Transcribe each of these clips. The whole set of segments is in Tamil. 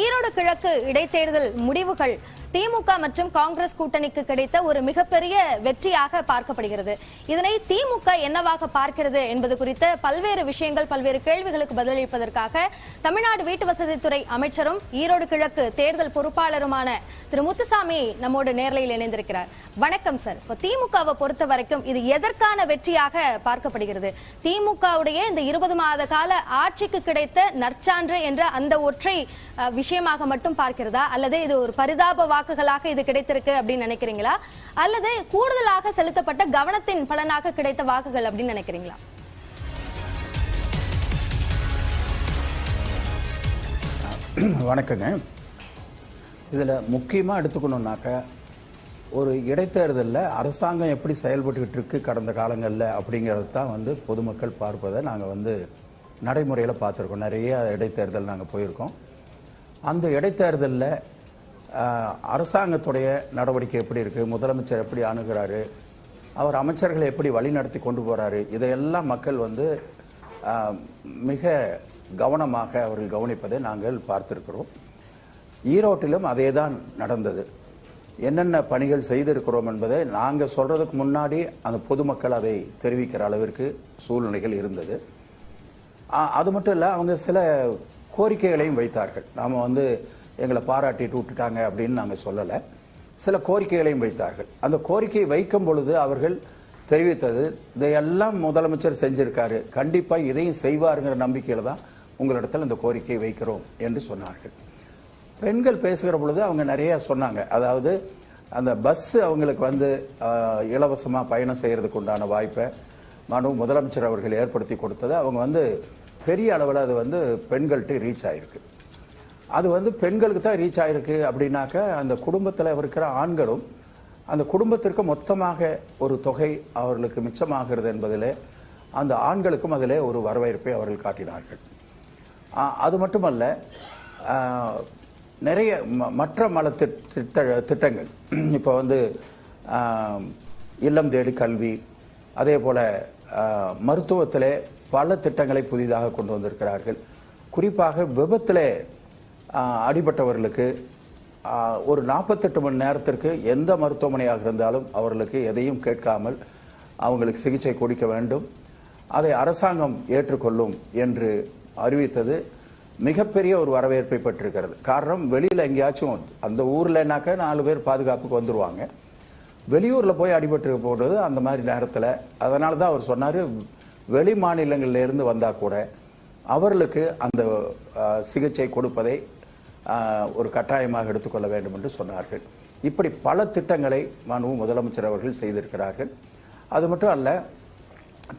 ஈரோடு கிழக்கு இடைத்தேர்தல் முடிவுகள். திமுக மற்றும் காங்கிரஸ் கூட்டணிக்கு கிடைத்த ஒரு மிகப்பெரிய வெற்றியாக பார்க்கப்படுகிறது. இதனை திமுக என்னவாக பார்க்கிறது என்பது குறித்த பல்வேறு விஷயங்கள் பல்வேறு கேள்விகளுக்கு பதிலளிப்பதற்காக தமிழ்நாடு வீட்டு வசதித்துறை அமைச்சரும் ஈரோடு கிழக்கு தேர்தல் பொறுப்பாளருமான திரு முத்துசாமி நம்மோடு நேரலையில் இணைந்திருக்கிறார். வணக்கம் சார். இப்போ திமுகவை பொறுத்த வரைக்கும் இது எதற்கான வெற்றியாக பார்க்கப்படுகிறது? திமுகவுடைய இந்த இருபது மாத கால ஆட்சிக்கு கிடைத்த நற்சான்று என்ற அந்த ஒற்றை விஷயமாக மட்டும் பார்க்கிறதா? அல்லது இது ஒரு பரிதாப வாக்குகளாக இது கிடைத்திருக்கு அப்படின்னு நினைக்கிறீங்களா? அல்லது கூடுதலாக செலுத்தப்பட்ட கவனத்தின் பலனாக கிடைத்த வாக்குகள் அப்படின்னு நினைக்கிறீங்களா? வணக்கங்க. இதில் முக்கியமாக எடுத்துக்கணுன்னாக்க ஒரு இடைத்தேர்தலில் அரசாங்கம் எப்படி செயல்பட்டுக்கிட்டு இருக்கு கடந்த காலங்களில் அப்படிங்கிறது தான் வந்து பொதுமக்கள் பார்ப்பதை நாங்கள் வந்து நடைமுறையில் பார்த்துருக்கோம். நிறைய இடைத்தேர்தல் நாங்கள் போயிருக்கோம். அந்த இடைத்தேர்தலில் அரசாங்கத்துடைய நடவடிக்கை எப்படி இருக்குது முதலமைச்சர் எப்படி அணுகிறாரு? அவர் அமைச்சர்களை எப்படி வழிநடத்தி கொண்டு போகிறாரு இதையெல்லாம் மக்கள் வந்து மிக கவனமாக அவர்கள் கவனிப்பதை நாங்கள் பார்த்திருக்கிறோம். ஈரோட்டிலும் அதே தான் நடந்தது. என்னென்ன பணிகள் செய்திருக்கிறோம் என்பதை நாங்கள் சொல்றதுக்கு முன்னாடி அந்த பொதுமக்கள் அதை தெரிவிக்கிற அளவிற்கு சூழ்நிலைகள் இருந்தது. அது மட்டும் இல்லை அவங்க சில கோரிக்கைகளையும் வைத்தார்கள். நாம் வந்து எங்களை பாராட்டிட்டு விட்டுட்டாங்க அப்படின்னு நாங்கள் சொல்லலை. சில கோரிக்கைகளையும் வைத்தார்கள். அந்த கோரிக்கையை வைக்கும் பொழுது அவர்கள் தெரிவித்தது இதையெல்லாம் முதலமைச்சர் செஞ்சிருக்காரு. கண்டிப்பாக இதையும் செய்வாருங்கிற நம்பிக்கையில் தான் உங்களிடத்தில் இந்த கோரிக்கையை வைக்கிறோம் என்று சொன்னார்கள். பெண்கள் பேசுகிற பொழுது அவங்க நிறையா சொன்னாங்க. அதாவது அந்த பஸ் அவங்களுக்கு வந்து இலவசமாக பயணம் செய்கிறதுக்கு உண்டான வாய்ப்பை மனு முதலமைச்சர் அவர்கள் ஏற்படுத்தி கொடுத்தது. அவங்க வந்து பெரிய அளவில் அது வந்து பெண்கள்கிட்ட ரீச் ஆகிருக்கு அது வந்து பெண்களுக்கு தான் ரீச் ஆயிருக்கு அப்படின்னாக்க அந்த குடும்பத்தில் இருக்கிற ஆண்களும் அந்த குடும்பத்திற்கு மொத்தமாக ஒரு தொகை அவர்களுக்கு மிச்சமாகிறது என்பதிலே அந்த ஆண்களுக்கும் அதில் ஒரு வரவேற்பை அவர்கள் காட்டினார்கள். அது மட்டுமல்ல நிறைய ம- மற்ற மல திட்ட திட்டங்கள். இப்போ வந்து இல்லம் தேடி கல்வி அதே போல் மருத்துவத்தில் மருத்துவத்திலே பல திட்டங்களை புதிதாக கொண்டு வந்திருக்கிறார்கள். குறிப்பாக விபத்தில் அடிபட்டவர்களுக்கு ஒரு நாற்பத்தெட்டு மணி நேரத்திற்கு எந்த மருத்துவமனையாக இருந்தாலும் அவர்களுக்கு எதையும் கேட்காமல் அவங்களுக்கு சிகிச்சை கொடுக்க வேண்டும். அதை அரசாங்கம் ஏற்றுக்கொள்ளும் என்று அறிவித்தது. மிகப்பெரிய ஒரு வரவேற்பை பெற்றிருக்கிறது. காரணம் வெளியில் எங்கேயாச்சும் அந்த ஊர்லனாக்க நாலு பேர் பாதுகாப்புக்கு வந்துடுவாங்க வெளியூரில் போய் அடிபட்டு போடுறது அந்த மாதிரி நேரத்தில். அதனால தான் அவர் சொன்னார் வெளி மாநிலங்கள்ல வந்தால் கூட அவர்களுக்கு அந்த சிகிச்சை கொடுப்பதை ஒரு கட்டாயமாக எடுத்துக்கொள்ள வேண்டும் என்று சொன்னார்கள். இப்படி பல திட்டங்களை மனு முதலமைச்சர் அவர்கள் செய்திருக்கிறார்கள். அது மட்டும் அல்ல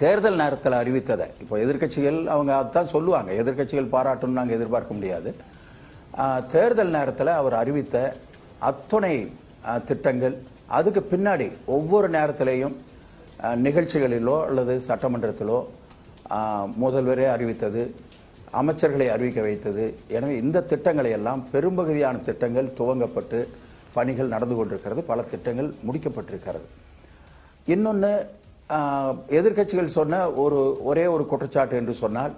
தேர்தல் நேரத்தில் அறிவித்ததை இப்போ எதிர்க்கட்சிகள் அவங்க அதான் சொல்லுவாங்க எதிர்க்கட்சிகள் பாராட்டுன்னு நாங்கள் எதிர்பார்க்க முடியாது. தேர்தல் நேரத்தில் அவர் அறிவித்த அத்துணை திட்டங்கள் அதுக்கு பின்னாடி ஒவ்வொரு நேரத்திலையும் நிகழ்ச்சிகளிலோ அல்லது சட்டமன்றத்திலோ முதல்வரே அறிவித்தது அமைச்சர்களை அறிவிக்க வைத்தது. எனவே இந்த திட்டங்களை எல்லாம் பெரும்பகுதியான திட்டங்கள் துவங்கப்பட்டு பணிகள் நடந்து கொண்டிருக்கிறது. பல திட்டங்கள் முடிக்கப்பட்டிருக்கிறது. இன்னொன்று எதிர்க்கட்சிகள் சொன்ன ஒரு ஒரே ஒரு குற்றச்சாட்டு என்று சொன்னால்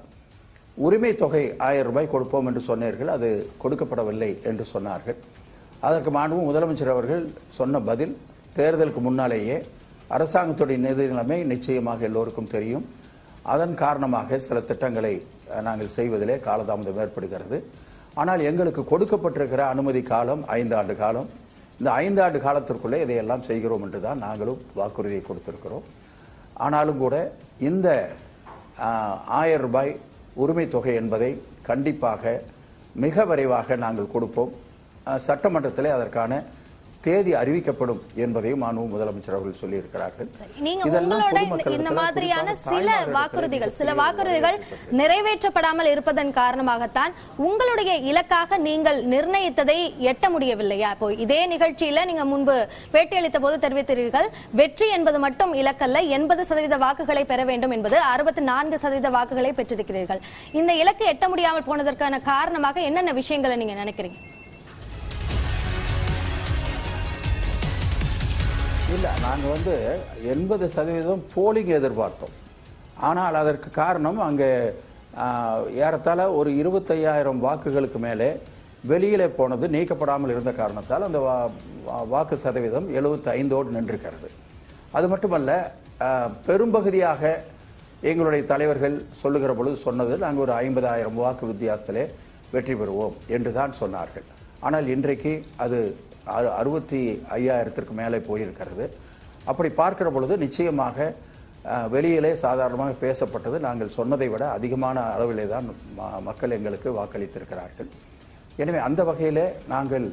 உரிமை தொகை ஆயிரம் ரூபாய் கொடுப்போம் என்று சொன்னீர்கள். அது கொடுக்கப்படவில்லை என்று சொன்னார்கள். அதற்கு மாண்பும் முதலமைச்சர் அவர்கள் சொன்ன பதில் தேர்தலுக்கு முன்னாலேயே அரசாங்கத்துடைய நிதி நிலைமை நிச்சயமாக எல்லோருக்கும் தெரியும். அதன் காரணமாக சில திட்டங்களை நாங்கள் செய்வதிலே காலதாமதம் ஏற்படுகிறது. ஆனால் எங்களுக்கு கொடுக்கப்பட்டிருக்கிற அனுமதி காலம் ஐந்து ஆண்டு காலம். இந்த ஐந்து ஆண்டு காலத்திற்குள்ளே இதையெல்லாம் செய்கிறோம் என்று தான் நாங்களும் வாக்குறுதியை கொடுத்திருக்கிறோம். ஆனாலும் கூட இந்த ஆயிரம் ரூபாய் உரிமை தொகை என்பதை கண்டிப்பாக மிக விரைவாக நாங்கள் கொடுப்போம். சட்டமன்றத்தில் சட்டமன்றத்திலே அதற்கான தேதி அறிவிக்கப்படும் என்பதையும் மாண்பு முதலமைச்சர் அவர்கள் சொல்லியிருக்கிறார்கள். நீங்க உங்களோட இந்த- மாதிரியான சில வாக்குறுதிகள் சில வாக்குறுதிகள் நிறைவேற்றப்படாமல் இருப்பதன் காரணமாகத்தான் உங்களுடைய இலக்காக நீங்கள் நிர்ணயித்ததை எட்ட முடியவில்லையா? இப்போ இதே நிகழ்ச்சியில நீங்க முன்பு பேட்டியளித்த போது தெரிவித்தீர்கள் வெற்றி என்பது மட்டும் இலக்கல்ல எண்பது சதவீத வாக்குகளை பெற வேண்டும் என்பது அறுபத்தி நான்கு சதவீத வாக்குகளை பெற்றிருக்கிறீர்கள். இந்த இலக்கு எட்ட முடியாமல் போனதற்கான காரணமாக என்னென்ன விஷயங்களை நீங்க நினைக்கிறீங்க? இல்லை நாங்கள் வந்து எண்பது சதவீதம் போலிங் எதிர்பார்த்தோம். ஆனால் அதற்கு காரணம் அங்கே ஏறத்தாழ ஒரு இருபத்தையாயிரம் வாக்குகளுக்கு மேலே வெளியிலே போனது நீக்கப்படாமல் இருந்த காரணத்தால் அந்த வா- வாக்கு சதவீதம் 75 ஐந்தோடு நின்றிருக்கிறது. அது மட்டுமல்ல பெரும்பகுதியாக எங்களுடைய தலைவர்கள் சொல்லுகிற பொழுது சொன்னது நாங்கள் ஒரு ஐம்பதாயிரம் வாக்கு வித்தியாசத்திலே வெற்றி பெறுவோம் என்று தான் சொன்னார்கள். ஆனால் இன்றைக்கு அது அறு- அறுபத்தி ஐயாயிரத்திற்கு மேலே போயிருக்கிறது. அப்படி பார்க்கிற பொழுது நிச்சயமாக வெளியிலே சாதாரணமாக பேசப்பட்டது. நாங்கள் சொன்னதை விட அதிகமான அளவிலே தான் மக்கள் எங்களுக்கு வாக்களித்திருக்கிறார்கள். எனவே அந்த வகையில் நாங்கள்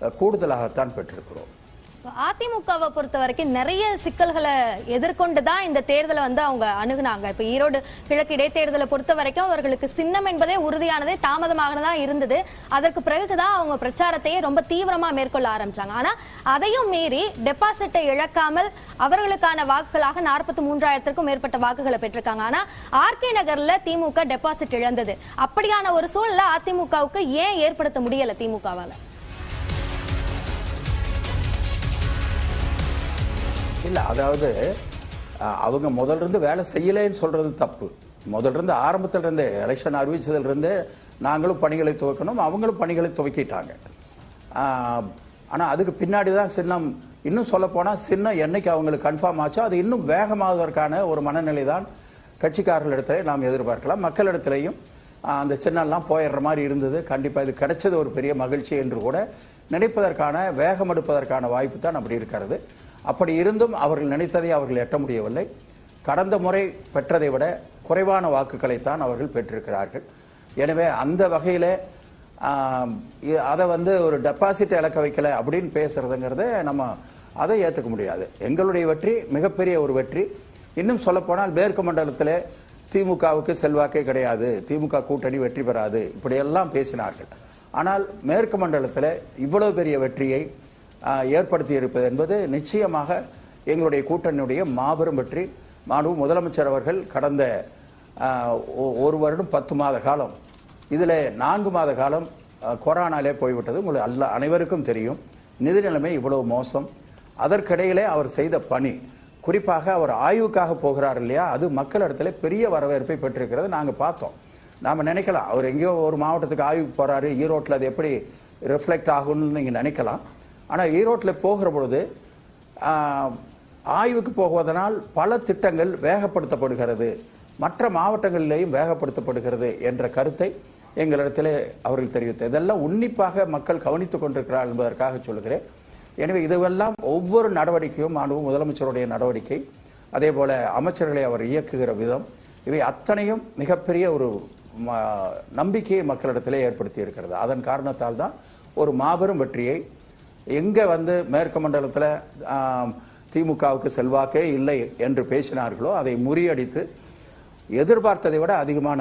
கூடுதலாகத்தான் பெற்றிருக்கிறோம். அதிமுகவை பொறுத்த வரைக்கும் நிறைய சிக்கல்களை எதிர்கொண்டு தான் இந்த தேர்தலை வந்து அவங்க அணுகுனாங்க. இப்ப ஈரோடு கிழக்கு இடைத்தேர்தலை பொறுத்த வரைக்கும் அவர்களுக்கு சின்னம் என்பதே உறுதியானதே தாமதமாக தான் இருந்தது. அதற்கு பிறகுதான் அவங்க பிரச்சாரத்தையே ரொம்ப தீவிரமா மேற்கொள்ள ஆரம்பிச்சாங்க. ஆனா அதையும் மீறி டெபாசிட்டை இழக்காமல் அவர்களுக்கான வாக்குகளாக நாற்பத்தி மூன்றாயிரத்திற்கும் மேற்பட்ட வாக்குகளை பெற்றிருக்காங்க. ஆனா ஆர்கே நகர்ல திமுக டெபாசிட் இழந்தது. அப்படியான ஒரு சூழலை அதிமுகவுக்கு ஏன் ஏற்படுத்த முடியல திமுகவால? இல்லை அதாவது அவங்க முதல்ல இருந்து வேலை செய்யலைன்னு சொல்றது தப்பு. முதல்ல இருந்து எலெக்ஷன் அறிவிச்சதுலேருந்து நாங்களும் பணிகளை துவக்கணும் அவங்களும் பணிகளை துவக்கிட்டாங்க. ஆனால் அதுக்கு பின்னாடி தான் சின்னம் இன்னும் சொல்லப்போனால் சின்னம் என்னைக்கு அவங்களுக்கு கன்ஃபார்ம் ஆச்சோ அது இன்னும் வேகமாவதற்கான ஒரு மனநிலை தான் கட்சிக்காரர்களிடத்திலே நாம் எதிர்பார்க்கலாம். மக்களிடத்திலையும் அந்த சின்னம்லாம் போயிடுற மாதிரி இருந்தது. கண்டிப்பாக இது கிடைச்சது ஒரு பெரிய மகிழ்ச்சி என்று கூட நினைப்பதற்கான வேகம் எடுப்பதற்கான வாய்ப்பு தான் அப்படி இருக்கிறது. அப்படி இருந்தும் அவர்கள் நினைத்ததை அவர்கள் எட்ட முடியவில்லை. கடந்த முறை பெற்றதை விட குறைவான வாக்குகளைத்தான் அவர்கள் பெற்றிருக்கிறார்கள். எனவே அந்த வகையில் அதை வந்து ஒரு டெபாசிட் இழக்க வைக்கல அப்படின்னு பேசுறதுங்கிறத நம்ம அதை ஏற்றுக்க முடியாது. எங்களுடைய வெற்றி மிகப்பெரிய ஒரு வெற்றி. இன்னும் சொல்லப்போனால் மேற்கு மண்டலத்தில் திமுகவுக்கு செல்வாக்கே கிடையாது. திமுக கூட்டணி வெற்றி பெறாது. இப்படியெல்லாம் பேசினார்கள். ஆனால் மேற்கு மண்டலத்தில் இவ்வளவு பெரிய வெற்றியை ஏற்படுத்தி இருப்பது என்பது நிச்சயமாக எங்களுடைய கூட்டணியுடைய மாபெரும் வெற்றி. மாணவ முதலமைச்சர் அவர்கள் கடந்த ஒ- ஒரு வருடம் பத்து மாத காலம். இதில் நான்கு மாத காலம் கொரோனாலே போய்விட்டது. உங்களுக்கு அல்ல அனைவருக்கும் தெரியும். நிதி நிலைமை இவ்வளவு மோசம். அதற்கிடையிலே அவர் செய்த பணி குறிப்பாக அவர் ஆய்வுக்காக போகிறார் இல்லையா? அது மக்களிடத்துல பெரிய வரவேற்பை பெற்றிருக்கிறது. நாங்கள் பார்த்தோம். நாம் நினைக்கலாம். அவர் எங்கேயோ ஒரு மாவட்டத்துக்கு ஆய்வுக்கு போகிறாரு ஈரோட்டில் அது எப்படி ரிஃப்ளெக்ட் ஆகும்னு நீங்கள் நினைக்கலாம். ஆனால் ஈரோட்டில் போகிற பொழுது ஆய்வுக்கு போவதனால் பல திட்டங்கள் வேகப்படுத்தப்படுகிறது. மற்ற மாவட்டங்களிலேயும் வேகப்படுத்தப்படுகிறது என்ற கருத்தை எங்களிடத்தில் அவர்கள் தெரிவித்தார் இதெல்லாம் உன்னிப்பாக மக்கள் கவனித்துக் கொண்டிருக்கிறார் என்பதற்காக சொல்கிறேன். எனவே இதுவெல்லாம் ஒவ்வொரு நடவடிக்கையும் மாண்பு முதலமைச்சருடைய நடவடிக்கை. அதே போல அமைச்சர்களை அவர் இயக்குகிற விதம். இவை அத்தனையும் மிகப்பெரிய ஒரு ம- நம்பிக்கையை மக்களிடத்திலே ஏற்படுத்தி இருக்கிறது. அதன் காரணத்தால் தான் ஒரு மாபெரும் வெற்றியை எங்க வந்து மேற்கு மண்டலத்தில் திமுகவுக்கு செல்வாக்கே இல்லை என்று பேசினார்களோ அதை முறியடித்து எதிர்பார்த்ததை விட அதிகமான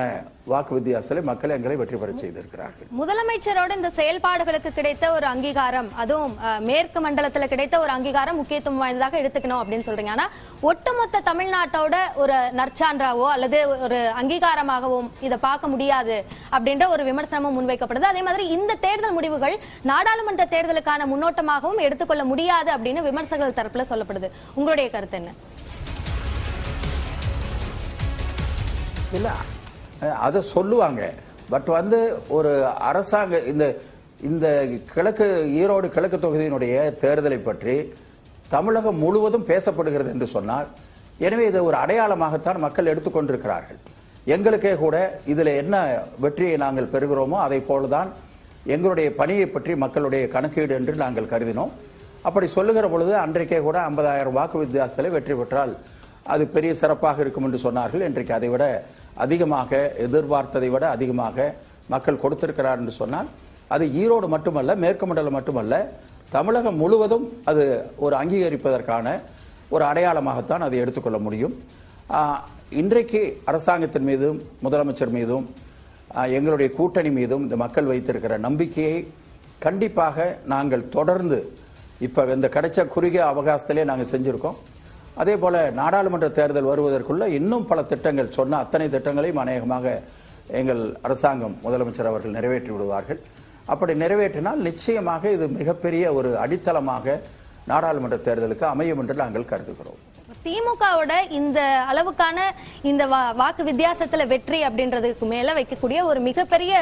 வாக்கு வித்தியாசத்தில் மக்கள் எங்களை வெற்றி பெற செய்திருக்கிறார்கள். முதலமைச்சரோட இந்த செயல்பாடுகளுக்கு கிடைத்த ஒரு அங்கீகாரம் அதுவும் மேற்கு மண்டலத்தில் கிடைத்த ஒரு அங்கீகாரம் முக்கியத்துவம் வாய்ந்ததாக எடுத்துக்கணும் அப்படின்னு சொல்றீங்க. ஆனா ஒட்டுமொத்த தமிழ்நாட்டோட ஒரு நற்சான்றாவோ அல்லது ஒரு அங்கீகாரமாகவும் இதை பார்க்க முடியாது அப்படின்ற ஒரு விமர்சனமும் முன்வைக்கப்படுது. அதே மாதிரி இந்த தேர்தல் முடிவுகள் நாடாளுமன்ற தேர்தலுக்கான முன்னோட்டமாகவும் எடுத்துக்கொள்ள முடியாது அப்படின்னு விமர்சகர்கள் தரப்புல சொல்லப்படுது. உங்களுடைய கருத்து என்ன? இல்லை. அதை சொல்லுவாங்க. பட் வந்து ஒரு அரசாங்க இந்த இந்த கிழக்கு ஈரோடு கிழக்கு தொகுதியினுடைய தேர்தலை பற்றி தமிழகம் முழுவதும் பேசப்படுகிறது என்று சொன்னால் எனவே இதை ஒரு அடையாளமாகத்தான் மக்கள் எடுத்துக்கொண்டிருக்கிறார்கள் எங்களுக்கே கூட இதில் என்ன வெற்றியை நாங்கள் பெறுகிறோமோ அதை போலதான் எங்களுடைய பணியை பற்றி மக்களுடைய கணக்கீடு என்று நாங்கள் கருதினோம். அப்படி சொல்லுகிற பொழுது அன்றைக்கே கூட ஐம்பதாயிரம் வாக்கு வித்தியாசத்தில் வெற்றி பெற்றால் அது பெரிய சிறப்பாக இருக்கும் என்று சொன்னார்கள். இன்றைக்கு அதை விட அதிகமாக எதிர்பார்த்ததை விட அதிகமாக மக்கள் கொடுத்திருக்கிறார் என்று சொன்னால் அது ஈரோடு மட்டுமல்ல மேற்கு மண்டலம் மட்டுமல்ல தமிழகம் முழுவதும் அது ஒரு அங்கீகரிப்பதற்கான ஒரு அடையாளமாகத்தான் அதை எடுத்துக்கொள்ள முடியும். இன்றைக்கு அரசாங்கத்தின் மீதும் முதலமைச்சர் மீதும் எங்களுடைய கூட்டணி மீதும் இந்த மக்கள் வைத்திருக்கிற நம்பிக்கையை கண்டிப்பாக நாங்கள் தொடர்ந்து இப்போ இந்த கிடைச்ச குறுகிய அவகாசத்திலே நாங்கள் செஞ்சுருக்கோம். அதே போல நாடாளுமன்ற தேர்தல் வருவதற்குள்ள இன்னும் பல திட்டங்கள் சொன்ன அத்தனை திட்டங்களையும் அநேகமாக எங்கள் அரசாங்கம் முதலமைச்சர் அவர்கள் நிறைவேற்றி விடுவார்கள். அப்படி நிறைவேற்றினால் நிச்சயமாக இது மிகப்பெரிய ஒரு அடித்தளமாக நாடாளுமன்ற தேர்தலுக்கு அமையும் என்று நாங்கள் கருதுகிறோம். திமுகவோட இந்த அளவுக்கான இந்த வா- வாக்கு வித்தியாசத்துல வெற்றி அப்படின்றதுக்கு மேல வைக்கக்கூடிய ஒரு மிகப்பெரிய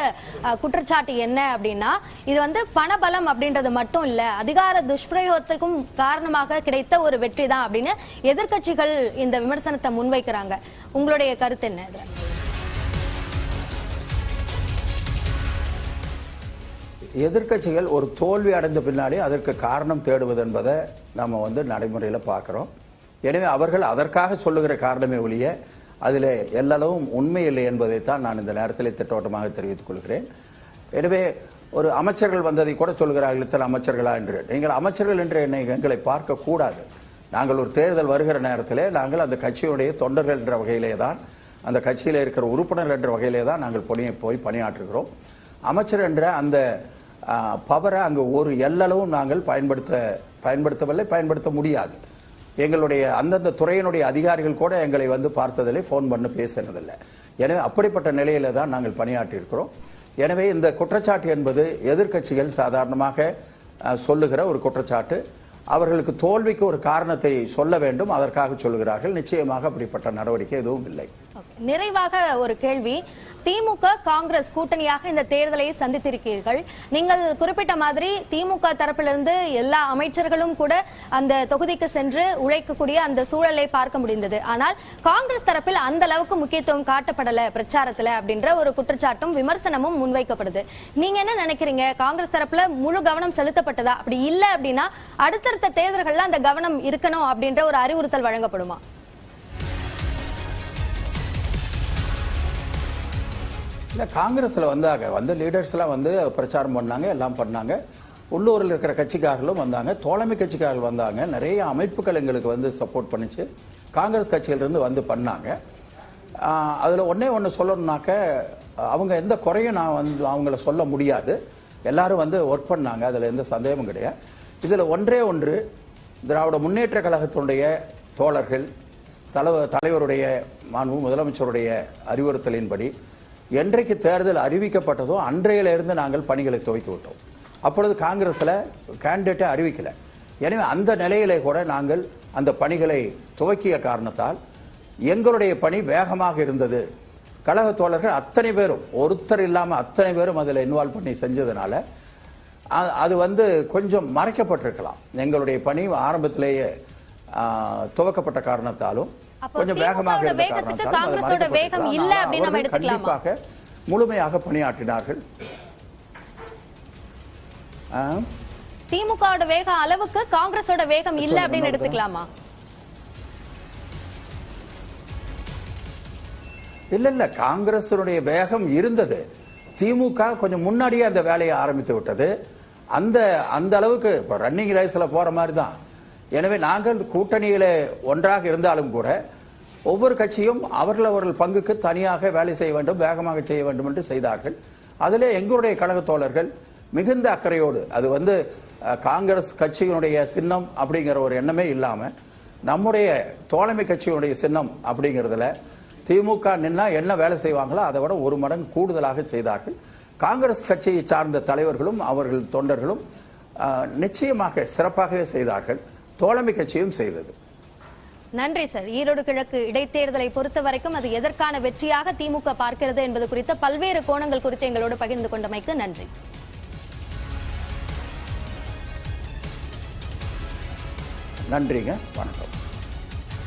குற்றச்சாட்டு என்ன அப்படின்னா இது வந்து பணபலம் அப்படின்றது மட்டும் இல்ல அதிகார துஷ்பிரயோகத்துக்கும் காரணமாக கிடைத்த ஒரு வெற்றி தான் அப்படின்னு எதிர்க்கட்சிகள் இந்த விமர்சனத்தை முன்வைக்கிறாங்க. உங்களுடைய கருத்து என்ன எதிர்கட்சிகள் எதிர்க்கட்சிகள் ஒரு தோல்வி அடைந்த பின்னாடி அதற்கு காரணம் தேடுவது என்பதை நம்ம வந்து நடைமுறையில் பார்க்குறோம். எனவே அவர்கள் அதற்காக சொல்லுகிற காரணமே ஒழிய அதில் எல்லளவும் உண்மை இல்லை என்பதைத்தான் நான் இந்த நேரத்தில் திட்டவட்டமாக தெரிவித்துக் கொள்கிறேன். எனவே ஒரு அமைச்சர்கள் வந்ததை கூட சொல்கிறார்கள் இத்தனை அமைச்சர்களா என்று. நீங்கள் அமைச்சர்கள் என்று என்னை எங்களை பார்க்க கூடாது நாங்கள் ஒரு தேர்தல் வருகிற நேரத்தில் நாங்கள் அந்த கட்சியுடைய தொண்டர்கள் என்ற வகையிலே தான் அந்த கட்சியில் இருக்கிற உறுப்பினர் என்ற வகையிலே தான் நாங்கள் பணியை போய் பணியாற்றுகிறோம். அமைச்சர் என்ற அந்த பவரை அங்கு ஒரு எல்லளவும் நாங்கள் பயன்படுத்த பயன்படுத்தவில்லை பயன்படுத்த முடியாது. எங்களுடைய அந்தந்த துறையினுடைய அதிகாரிகள் கூட எங்களை வந்து பார்த்ததில்லை ஃபோன் பண்ணி பேசினதில்லை. எனவே அப்படிப்பட்ட நிலையில தான் நாங்கள் பணியாற்றியிருக்கிறோம். எனவே இந்த குற்றச்சாட்டு என்பது எதிர்க்கட்சிகள் சாதாரணமாக சொல்லுகிற ஒரு குற்றச்சாட்டு. அவர்களுக்கு தோல்விக்கு ஒரு காரணத்தை சொல்ல வேண்டும் அதற்காக சொல்லுகிறார்கள். நிச்சயமாக அப்படிப்பட்ட நடவடிக்கை எதுவும் இல்லை. நிறைவாக ஒரு கேள்வி. திமுக காங்கிரஸ் கூட்டணியாக இந்த தேர்தலை சந்தித்திருக்கிறீர்கள் நீங்கள் குறிப்பிட்ட மாதிரி திமுக தரப்பிலிருந்து எல்லா அமைச்சர்களும் கூட அந்த தொகுதிக்கு சென்று உழைக்கக்கூடிய அந்த சூழலை பார்க்க முடிந்தது. ஆனால் காங்கிரஸ் தரப்பில் அந்த அளவுக்கு முக்கியத்துவம் காட்டப்படல பிரச்சாரத்துல அப்படின்ற ஒரு குற்றச்சாட்டும் விமர்சனமும் முன்வைக்கப்படுது. நீங்க என்ன நினைக்கிறீங்க? காங்கிரஸ் தரப்புல முழு கவனம் செலுத்தப்பட்டதா? அப்படி இல்ல அப்படின்னா அடுத்தடுத்த தேர்தல்கள்ல அந்த கவனம் இருக்கணும் அப்படின்ற ஒரு அறிவுறுத்தல் வழங்கப்படுமா? இல்லை காங்கிரஸில் வந்தாங்க. வந்து லீடர்ஸ்லாம் வந்து பிரச்சாரம் பண்ணாங்க எல்லாம் பண்ணாங்க. உள்ளூரில் இருக்கிற கட்சிக்காரர்களும் வந்தாங்க. தோழமை கட்சிக்காரர்கள் வந்தாங்க. நிறைய அமைப்புகள் எங்களுக்கு வந்து சப்போர்ட் பண்ணிச்சு. காங்கிரஸ் கட்சியிலிருந்து வந்து பண்ணாங்க. அதில் ஒன்றே ஒன்று சொல்லணும்னாக்க அவங்க எந்த குறையும் நான் வந்து அவங்கள சொல்ல முடியாது. எல்லாரும் வந்து ஒர்க் பண்ணாங்க. அதில் எந்த சந்தேகமும் கிடையாது. இதில் ஒன்றே ஒன்று திராவிட முன்னேற்ற கழகத்தினுடைய தோழர்கள் தலைவர் தலைவருடைய மாண்பு முதலமைச்சருடைய அறிவுறுத்தலின்படி என்றைக்கு தேர்தல் அறிவிக்கப்பட்டதோ அன்றையிலிருந்து நாங்கள் பணிகளை துவக்கி விட்டோம். அப்பொழுது காங்கிரஸில் கேண்டிடேட்டை அறிவிக்கல. எனவே அந்த நிலையிலே கூட நாங்கள் அந்த பணிகளை துவக்கிய காரணத்தால் எங்களுடைய பணி வேகமாக இருந்தது. கழக தோழர்கள் அத்தனை பேரும் ஒருத்தர் இல்லாமல் அத்தனை பேரும் அதில் இன்வால்வ் பண்ணி செஞ்சதுனால அது வந்து கொஞ்சம் மறைக்கப்பட்டிருக்கலாம். எங்களுடைய பணி ஆரம்பத்திலேயே துவக்கப்பட்ட காரணத்தாலும் கொஞ்சம் வேகமாக காங்கிரஸோட வேகம். இல்ல அப்படின்னு நம்ம எடுத்துக்கலாமா? முழுமையாக பணியாற்றினார்கள்? திமுகவோட வேகம் அளவுக்கு காங்கிரஸோட வேகம் இல்ல அப்படின்னு எடுத்துக்கலாமா இல்ல இல்ல காங்கிரசினுடைய வேகம் இருந்தது திமுக கொஞ்சம் முன்னாடியே அந்த வேலையை ஆரம்பித்து விட்டது அந்த அந்த அளவுக்கு இப்போ ரன்னிங் ரேஸ்ல போற மாதிரி தான் எனவே நாங்கள் கூட்டணியில் ஒன்றாக இருந்தாலும் கூட ஒவ்வொரு கட்சியும் அவர்கள் அவர்கள் பங்குக்கு தனியாக வேலை செய்ய வேண்டும் வேகமாக செய்ய வேண்டும் என்று செய்தார்கள். அதிலே எங்களுடைய கழக தோழர்கள் மிகுந்த அக்கறையோடு அது வந்து காங்கிரஸ் கட்சியினுடைய சின்னம் அப்படிங்கிற ஒரு எண்ணமே இல்லாமல் நம்முடைய தோழமை கட்சியினுடைய சின்னம் அப்படிங்கிறதுல திமுக நின்னா என்ன வேலை செய்வாங்களோ அதை விட ஒரு மடங்கு கூடுதலாக செய்தார்கள். காங்கிரஸ் கட்சியை சார்ந்த தலைவர்களும் அவர்கள் தொண்டர்களும் நிச்சயமாக சிறப்பாகவே செய்தார்கள். தோழமை கட்சியும் செய்தது. நன்றி சார். ஈரோடு கிழக்கு இடைத்தேர்தலை பொறுத்த வரைக்கும் அது எதற்கான வெற்றியாக திமுக பார்க்கிறது என்பது குறித்த பல்வேறு கோணங்கள் குறித்து எங்களோடு பகிர்ந்து கொண்டமைக்கு நன்றி. நன்றிங்க. வணக்கம்.